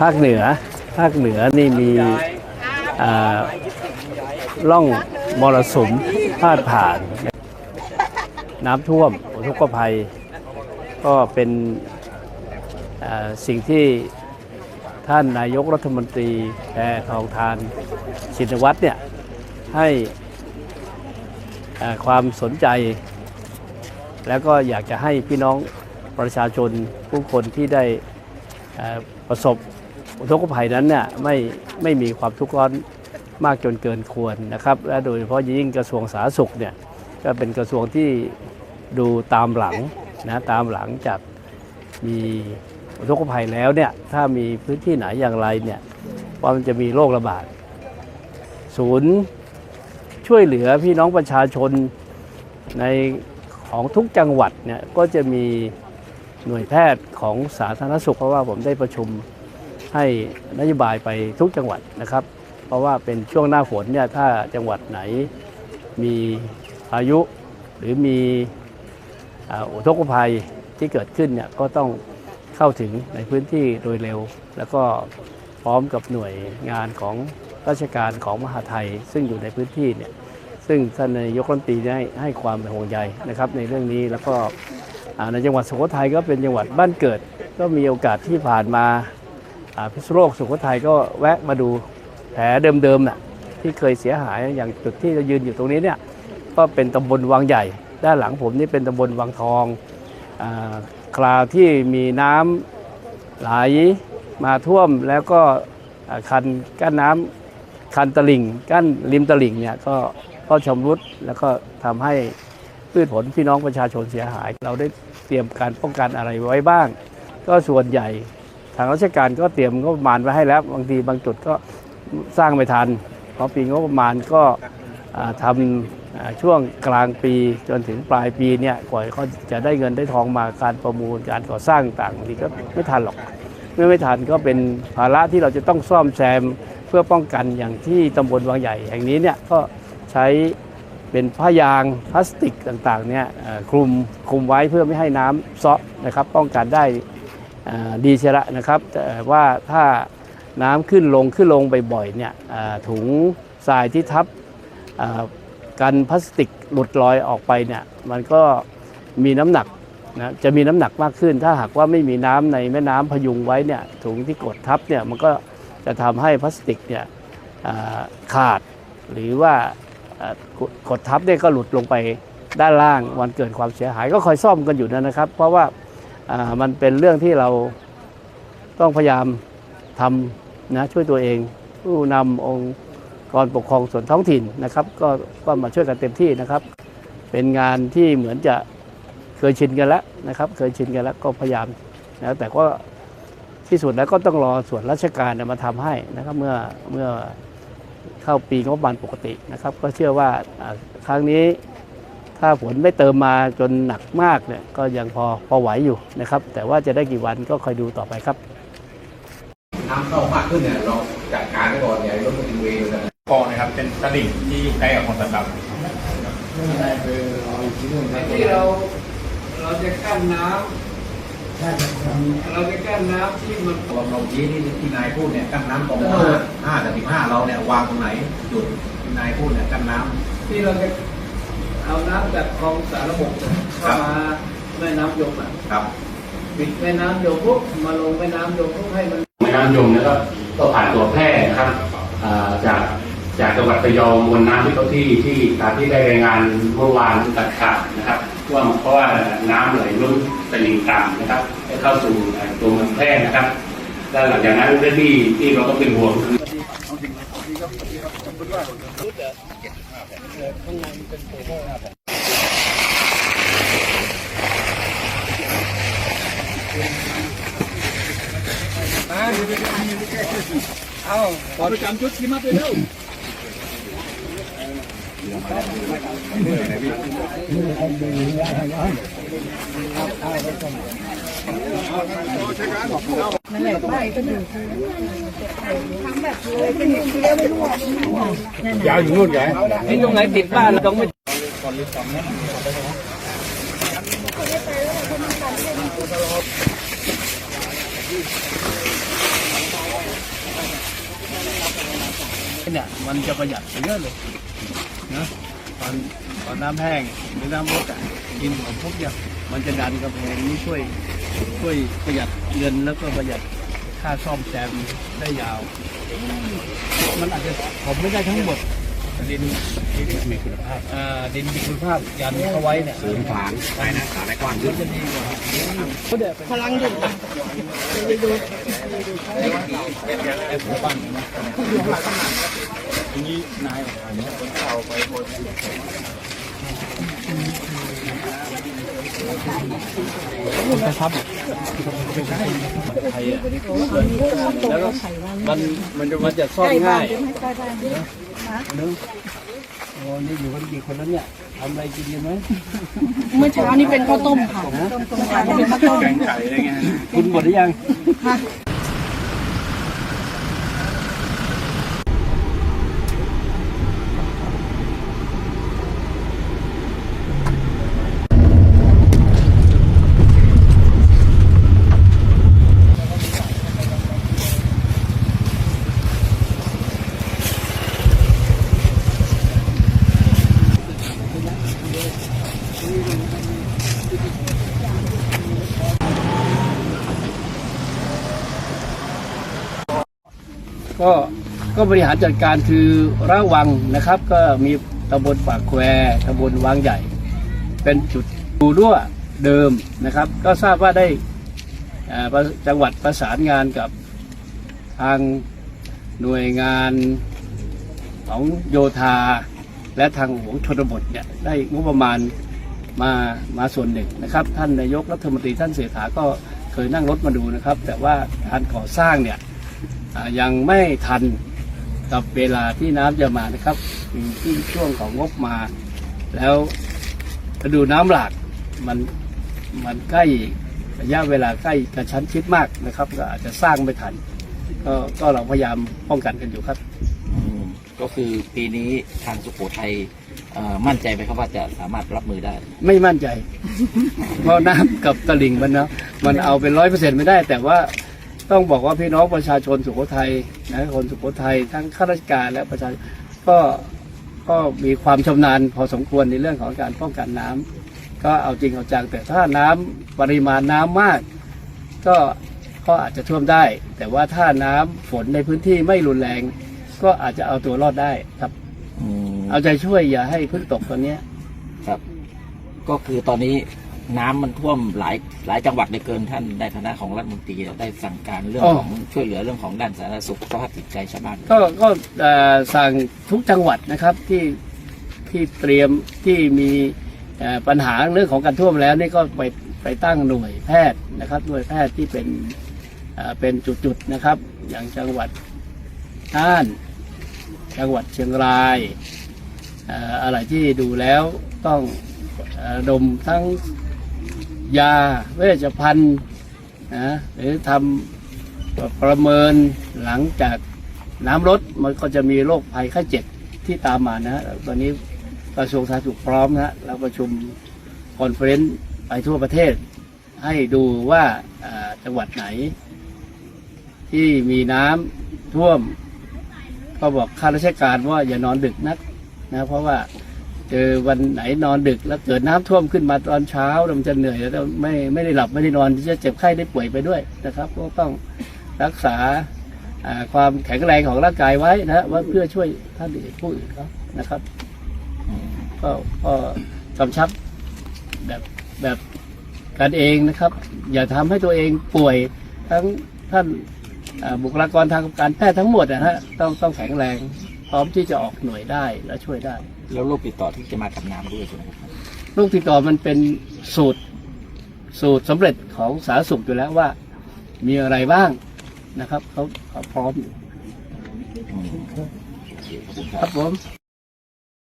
ภาคเหนือ ภาคเหนือนี่มีอ่าล่องมรสุมพาดผ่าน น้ำท่วมอุทกภัย ก็เป็นสิ่งที่ท่านนายกรัฐมนตรีแพทองทานชินวัตรเนี่ยให้ความสนใจ แล้วก็อยากจะให้พี่น้องประชาชนผู้คนที่ได้ประสบ อุทกภัยนั้นเนี่ยไม่ไม่มีความทุกข์ร้อนมากจนเกินควรนะครับ และโดยเฉพาะยิ่งกระทรวงสาธารณสุขเนี่ยก็เป็นกระทรวงที่ดูตามหลังนะตามหลังจากมีอุทกภัยแล้วเนี่ยถ้ามีพื้นที่ไหนอย่างไรเนี่ยว่ามันจะมีโรคระบาด ศูนย์ช่วยเหลือพี่น้องประชาชนในของทุกจังหวัดเนี่ยก็จะมีหน่วยแพทย์ของสาธารณสุขเพราะว่าผมได้ประชุม ให้นโยบายไปทุกจังหวัดนะครับ เพราะว่าเป็นช่วงหน้าฝนเนี่ยถ้าจังหวัดไหนมีพายุหรือมีอุทกภัยที่เกิดขึ้นเนี่ยก็ต้องเข้าถึงในพื้นที่โดยเร็ว แล้วก็พร้อมกับหน่วยงานของราชการของมหาไทย ซึ่งอยู่ในพื้นที่เนี่ยซึ่งท่านนายกรัฐมนตรีได้ให้ความห่วงใยนะครับ ในเรื่องนี้แล้วก็ในจังหวัดสุโขทัยก็เป็นจังหวัดบ้านเกิด ก็มีโอกาสที่ผ่านมา พิษโลกสุโขทัยก็แวะมาดูแผลเดิมๆน่ะที่เคยเสียหายอย่างจุดที่เรายืนอยู่ตรงนี้เนี่ยก็เป็นตำบลวังใหญ่ ด้านหลังผมนี่เป็นตำบลวังทองอคราวที่มีน้ำไหลมาท่วมแล้วก็คันกั้นน้ำคันตลิ่ง กั้นริมตลิ่งเนี่ยก็ก็ชำรุดแล้วก็ทำให้พืชผลพี่น้องประชาชนเสียหาย เราได้เตรียมการป้องกันอะไรไว้บ้าง ก็ส่วนใหญ่ ทางราชการก็เตรียมงบประมาณไว้ให้แล้วบางทีบางจุดก็สร้างไม่ทันเพราะปีงบประมาณก็ทำอ่าช่วงกลางปีจนถึงปลายปีเนี่ยกว่าเขาจะได้เงินได้ทองมาการประมูลการก่อสร้างต่างบางทีก็ไม่ทันหรอกเมื่อไม่ทันก็เป็นภาระที่เราจะต้องซ่อมแซมเพื่อป้องกันอย่างที่ตำบลวังใหญ่แห่งนี้เนี่ยก็ใช้เป็นผ้ายางพลาสติกต่างๆเนี่ยคลุมคลุมไว้เพื่อไม่ให้น้ำเซาะนะครับป้องกันได้ ดีเชยวละนะครับแต่ว่าถ้าน้ำขึ้นลงขึ้นลงบ่อยๆเนี่ยถุงทรายที่ทับกันพลาสติกหลุดลอยออกไปเนี่ยมันก็มีน้ำหนักนะจะมีน้ำหนักมากขึ้น ถ้าหากว่าไม่มีน้ำในแม่น้ำพยุงไว้เนี่ยถุงที่กดทับเนี่ยมันก็จะทำให้พลาสติกเนี่ยขาด หรือว่ากดทับเนี่ยก็หลุดลงไปด้านล่างวันเกิดความเสียหายก็คอยซ่อมกันอยู่นะครับ เพราะว่า มันเป็นเรื่องที่เราต้องพยายามทำนะช่วยตัวเอง ผู้นำองค์กรปกครองส่วนท้องถิ่นนะครับ ก็ก็มาช่วยกันเต็มที่นะครับ เป็นงานที่เหมือนจะเคยชินกันแล้วนะครับ เคยชินกันแล้วก็พยายามนะแต่ก็ที่สุดแล้วก็ต้องรอส่วนราชการมาทำให้นะครับ เมื่อเมื่อเข้าปีงบประมาณปกตินะครับ ก็เชื่อว่าครั้งนี้ ถ้าฝนไม่เติมมาจนหนักมากเนี่ยก็ยังพอพอไหวอยู่นะครับ แต่ว่าจะได้กี่วันก็คอยดูต่อไปครับน้ำเข้ามากขึ้นเนี่ยเราจัดการไว้ก่อนอย่าให้รถมันเวย์เลยคลองนะครับเป็นตลิ่งที่อยู่ใกล้กับคลองสันดำที่เราเราจะกั้นน้ำเราจะกั้นน้ำที่มันลองลองชี้ที่ที่นายพูดเนี่ยกั้นน้ำตรงห้าห้าแต่สิบห้าเราเนี่ยวางตรงไหนจุดที่นายพูดเนี่ยกั้นน้ที่เราจะ เอาน้ำจากคลองสารบกเข้ามาแม่น้ำยมอะำครับปิดแม่น้ำยมปุ๊บมาลงแม่น้ำยมปุ๊บให้มัน แม่น้ำยมแล้วก็ก็ผ่านตัวแพร่นะครับอ่าจากจากจังหวัดระยองมวลน้ำที่เขาที่ที่ตามที่ได้รายงานเมื่อวานตัดขาดนะครับว่าเพราะว่าน้ำไหลล้นตลิ่งต่ำนะครับให้เข้าสู่ตัวเมืองแพร่นะครับแล้วหลังจากนั้นเรื่องที่ที่เราก็เป็นห่วงคือ เอาขอประจำจุดที่มาไปเร็ว ยาวอยู่นู่นไงไอ้ตรงไหนติดบ้านเราต้องไม่เเนี่ยมันจะประหยัดเยอะเลยนะตอนตอนน้ำแห้งหรือน้ำลดอะดินของพวกเนี่ยมันจะดันกระแพงนี้ช่วย ช่วยประหยัดเงินแล้วก็ประหยัดค่าซ่อมแซมได้ยาว มันอาจจะผมไม่ได้ทั้งหมดดินดินมีคุณภาพอ่าดินมีคุณภาพยันเข้าไว้เนี่ยสูงฐานไปนะฐานไอ้กว้างขึ้นจะดีกว่าพลังดึงไอ้ผมปั้นนะทีนี้นายอันนี้เอาไปหมด นะครับไม่ใช่ไทยอะแล้วก็มันมันจะมันจะซ่อนง่ายนึกโอ้นี่อยู่กันกี่คนแล้วเนี่ยทำอะไรกินกันไหมเมื่อเช้านี้เป็นข้าวต้มค่ะเมื่อเช้านี้เป็นข้าวต้มแกงไก่อะไรเงี้ยกินหมดหรือยัง ก็ก็บริหารจัดการคือระวังนะครับ ก็มีตำบลปากแควตำบลวังใหญ่ เป็นจุดดูรั่วเดิมนะครับ ก็ทราบว่าได้จังหวัดประสานงานกับทางหน่วยงานของโยธา และทางหลวงชนบทเนี่ยได้งบประมาณมามาส่วนหนึ่งนะครับ ท่านนายกรัฐมนตรีท่านเศรษฐาก็เคยนั่งรถมาดูนะครับ แต่ว่าการก่อสร้างเนี่ย ยังไม่ทันกับเวลาที่น้ำจะมานะครับอยู่ที่ช่วงของงบมา แล้วฤดูน้ำหลากมันมันใกล้ระยะเวลาใกล้กระชั้นชิดมากนะครับ ก็อาจจะสร้างไม่ทัน ก็ก็เราพยายามป้องกันกันอยู่ครับอืมก็คือปีนี้ทางสุโขทัยเอ่อมั่นใจไหมครับว่าจะสามารถรับมือได้ ไม่มั่นใจ เพราะน้ำกับตลิ่งมันเนาะมันเอาเป็นร้อยเปอร์เซ็นต์ไม่ได้ แต่ว่า ต้องบอกว่าพี่น้องประชาชนสุโขทัยนะคนสุโขทัยทั้งข้าราชการและประชาชนก็ก็มีความชำนาญพอสมควรในเรื่องของการป้องกันน้ำก็เอาจริงเอาจังแต่ถ้าน้ำปริมาณน้ำมาก ก็ก็อาจจะท่วมได้ แต่ว่าถ้าน้ำฝนในพื้นที่ไม่รุนแรง ก็อาจจะเอาตัวรอดได้ครับอืมเอาใจช่วยอย่าให้เพึ่งตกตอนเนี้ยครับ ก็คือตอนนี้ น้ำมันท่วมหลายหลายจังหวัดเหลยเกินท่านในฐานะของรัฐมนตรีได้สั่งการเรื่องของช่วยเหลือเรื่องของด้านสาธารณสุขสภาพจิตใจชาวบ้านก็ก็เอ่อสั่งทุกจังหวัดนะครับที่ที่เตรียมที่มีเอ่อปัญหาเรื่องของการท่วมแล้วนี่ก็ไปไปตั้งหน่วยแพทย์นะครับหน่วยแพทย์ที่เป็นเอ่อเป็นจุดๆนะครับ อย่างจังหวัดน่าน จังหวัดเชียงรายเอ่ออะไรที่ดูแล้วต้องเอ่อดมทั้ง ยาเวชภัณฑ์นะหรือทำประเมินหลังจากน้ำลดมันก็จะมีโรคภัยไข้เจ็บที่ตามมานะตอนนี้กระทรวงสาธารณสุขพร้อมนะเราประชุมคอนเฟรนซ์ไปทั่วประเทศ ให้ดูว่าจังหวัดไหน ที่มีน้ำท่วมก็บอกข้าราชการว่าอย่านอนดึกนักนะเพราะว่า เจอวันไหนนอนดึกแล้วเกิดน้ำท่วมขึ้นมาตอนเช้าแล้วมันจะเหนื่อยแล้วไม่ไม่ได้หลับไม่ได้นอนที่จะเจ็บไข้ได้ป่วยไปด้วยนะครับ ก็ต้องรักษาความแข็งแรงของร่างกายไว้นะว่าเพื่อช่วยท่านอื่นผู้อื่นเขานะครับก็ก็กำชับแบบแบบกันเองนะครับ อย่าทำให้ตัวเองป่วยทั้งท่าน บุคลากรทางการแพทย์ทั้งหมดนะฮะต้องต้องแข็งแรงพร้อมที่จะออกหน่วยได้และช่วยได้ แล้วโรคติดต่อที่จะมากับน้ำด้วยใช่ไหมครับโรคติดต่อมันเป็นสูตรสูตรสำเร็จของสาธารณสุขอยู่แล้วว่า มีอะไรบ้างนะครับเขาเขาพร้อมอยู่อืมโอเคขอบคุณคครับรับผม